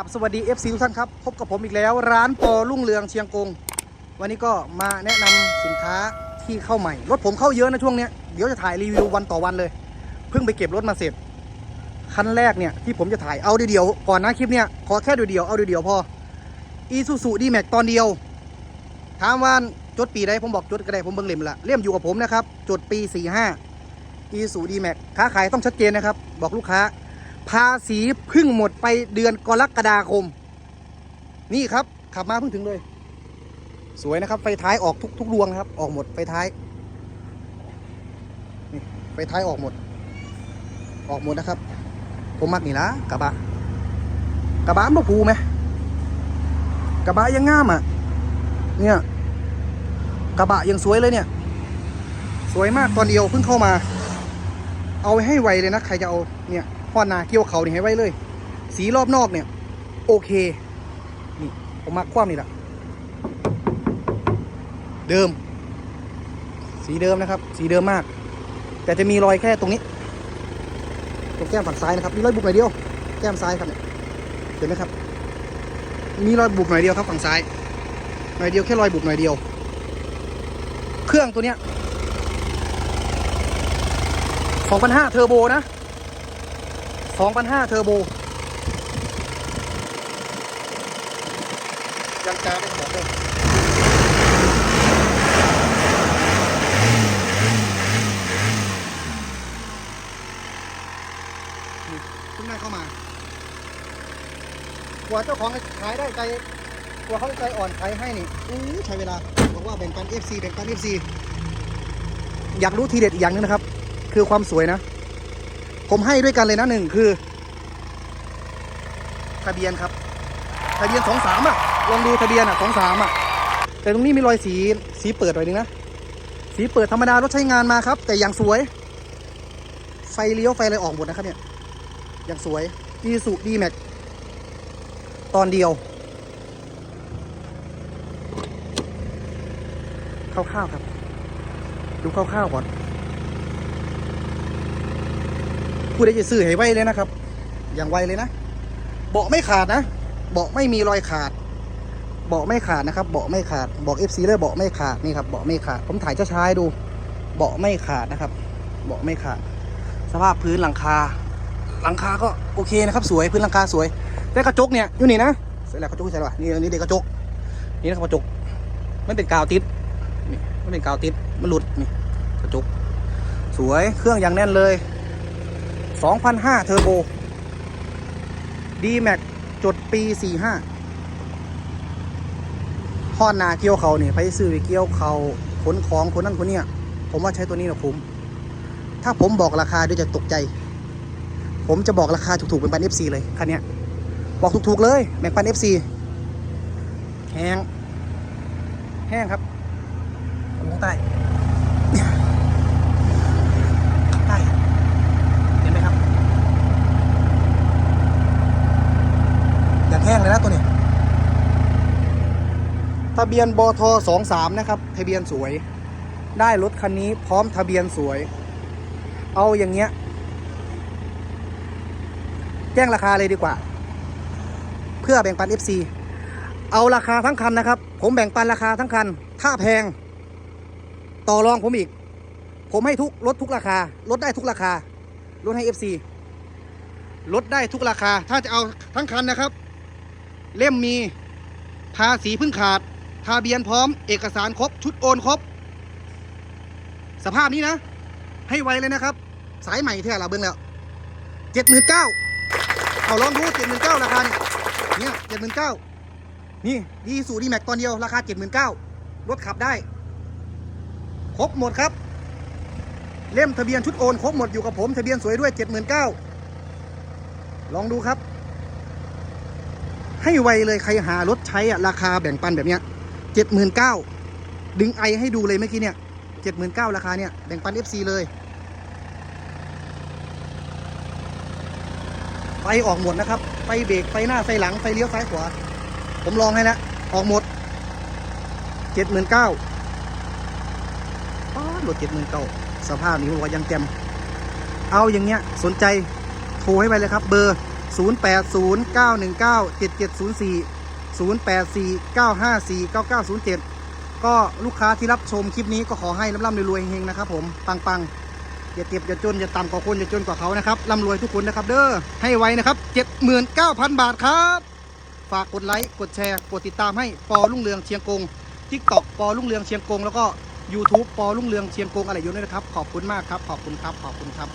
ับสวัสดี FC ทุกท่านครับ พบกับผมอีกแล้ว ร้านปอรุ่งเรืองเชียงกง วันนี้ก็มาแนะนำสินค้าที่เข้าใหม่ รถผมเข้าเยอะนะช่วงเนี้ยเดี๋ยวจะถ่ายรีวิววันต่อวันเลย เพิ่งไปเก็บรถมาเสร็จ คันแรกเนี่ยที่ผมจะถ่ายเอาเดียวก่อนนะคลิปเนี้ยขอแค่เดียวเอาเดียวพออีซูซูดีแม็กตอนเดียว ถามว่าจดปีใดผมบอกจดก็ได้ผมเบิ่งเล่มละเล่มอยู่กับผมนะครับจดปี45อีซูดีแม็กค้าขายต้องชัดเจนนะครับ บอกลูกค้า ภาษีเพิ่งหมดไปเดือนกรกฎาคม นี่ครับขับมาเพิ่งถึงเลย สวยนะครับ ไฟท้ายออกทุกทุกดวงครับ ออกหมดไฟท้ายนี่ไฟท้ายออกหมด ออกหมดนะครับ ผมมักนี่ละกระบะกระบะบ่ผูไหมกระบะยังงามอะ เนี่ย กระบะยังสวยเลยเนี่ย สวยมากตอนเดียวเพิ่งเข้ามา เอาให้ไวเลยนะ ใครจะเอาเนี่ย พอนาเกี่ยวเขานี่ให้ไว้เลย สีรอบนอกเนี่ย โอเค นี่ผมมาคว่ำนี่แหละเดิม สีเดิมนะครับ สีเดิมมาก แต่จะมีรอยแค่ตรงนี้ตรงแก้มฝั่งซ้ายนะครับมีรอยบุบหน่อยเดียว แก้มซ้ายครับเนี่ยเห็นไหมครับ มีรอยบุบหน่อยเดียวครับฝั่งซ้ายหน่อยเดียวแค่รอยบุบหน่อยเดียว เครื่องตัวเนี้ย2,500เทอร์โบนะ 2,500เทอร์โบ ยังจ้าไม่ขอเลยเพิ่งได้เข้ามากว่าเจ้าของขายได้ใจกว่าเขาใจอ่อนขายให้นี่อู้ใช้เวลาบอกว่าแบ่งปัน FC แบ่งปัน FC อยากรู้ทีเด็ดอีกอย่างหนึงนะครับ คือความสวยนะ ผมให้ด้วยกันเลยนะหนึ่งคือ ทะเบียนครับ ทะเบียนสองสามอะลองดูทะเบียนอะสองสามอะ แต่ตรงนี้มีรอยสีสีเปิดหน่อยนึงนะ สีเปิดธรรมดารถใช้งานมาครับ แต่อย่างสวย ไฟเลี้ยวไฟอะไรออกหมดนะครับเนี่ย อย่างสวยอีสุดีแม็กตอนเดียวคร่าวๆครับ ดูคร่าวๆก่อน ผู้ใดจะซื้อให้ไวเลยนะครับ อย่างไวเลยนะเบาะไม่ขาดนะเบาะไม่มีรอยขาดเบาะไม่ขาดนะครับเบาะไม่ขาดบอก FC เลยเบาะไม่ขาดนี่ครับเบาะไม่ขาดผมถ่ายช้าๆดูเบาะไม่ขาดนะครับเบาะไม่ขาด สภาพพื้นหลังคา หลังคาก็โอเคนะครับ สวยพื้นหลังคาสวยแต่กระจกเนี่ยอยู่นี่นะเสร็จแล้วกระจกใช่ป่ะนี่นี่เด็กกระจกนี่นะครับกระจกมันเป็นกาวติดนี่มันเป็นกาวติดมันหลุดนี่กระจกสวยเครื่องอย่างแน่นเลย 2,500เทอร์โบ D Max จดปี 45ฮอนนาเกี่ยวเขาเนี่ยไปซื้อไปเกี่ยวเขาขนของคนนั้นคนเนี้ยผมว่าใช้ตัวนี้นะผมถ้าผมบอกราคาดี๋ยจะตกใจ ผมจะบอกราคาถูกๆเป็นปัน FC เลยคันเนี้ยบอกถูกๆเลยแบ่งปัน FC แห้ง แห้งครับลงใต้ใต้ เห็นไหมครับ อย่างแห้งเลยนะตัวนี้ ทะเบียนบทสองสามนะครับ ทะเบียนสวย ได้รถคันนี้พร้อมทะเบียนสวย เอาอย่างเงี้ย แจ้งราคาเลยดีกว่า เพื่อแบ่งปัน FC เอาราคาทั้งคันนะครับ ผมแบ่งปันราคาทั้งคัน ถ้าแพง ต่อรองผมอีก ผมให้ทุกลดทุกราคาลดได้ทุกราคาลดให้ FC ลดได้ทุกราคา ถ้าจะเอาทั้งคันนะครับ เล่มมีภาษีพึ่งขาด ทะเบียนพร้อม เอกสารครบ ชุดโอนครบ สภาพนี้นะ ให้ไวเลยนะครับ สายใหม่เท่าเราเบิ้งแล้วเจ็ดหมื่นเก้าเอาลองดูเจ็ดหมื่นเก้าราคาเนี่ยเนี่ยเจ็ดหมื่นเก้านี่ดีสูดีแม็กตอนเดียว ราคาเจ็ดหมื่นเก้ารถขับได้ ครบหมดครับ เล่มทะเบียนชุดโอน ครบหมดอยู่กับผม ทะเบียนสวยด้วยเจ็ดหมื่นเก้าลองดูครับ ให้ไวเลยใครหารถใช้อะราคาแบ่งปันแบบเนี้ยเจ็ดหมื่นเก้าดึงไอให้ดูเลยเมื่อกี้เนี่ยเจ็ดหมื่นเก้าราคาเนี่ยแบ่งปัน FC เลยไฟออกหมดนะครับไฟเบรกไฟหน้าไฟหลังไฟเลี้ยวซ้ายขวา ผมลองให้แล้วออกหมดเจ็ดหมื่นเก้าป้ารถเจ็ดหมื่นเก้าสภาพนี้ผมว่ายังแจ่มเอาอย่างเงี้ยสนใจโทรให้ไปเลยครับเบอร์ 08091977040849549907 ก็ลูกค้าที่รับชมคลิปนี้ก็ขอให้ร่ำรวยๆเฮงนะครับผมปังๆ อย่าเจ็บอย่าจนอย่าต่ำกว่าคนอย่าจนกว่าเขานะครับร่ำรวยทุกคนนะครับเด้อให้ไว้นะครับ 79,000 บาทครับ ฝากกดไลค์กดแชร์กดติดตามให้ปอรุ่งเรืองเชียงกง TikTok ปอรุ่งเรืองเชียงกงแล้วก็ YouTube ปอรุ่งเรืองเชียงกงอะไรอยู่ด้วยนะครับ ขอบคุณมากครับ ขอบคุณครับ ขอบคุณครับ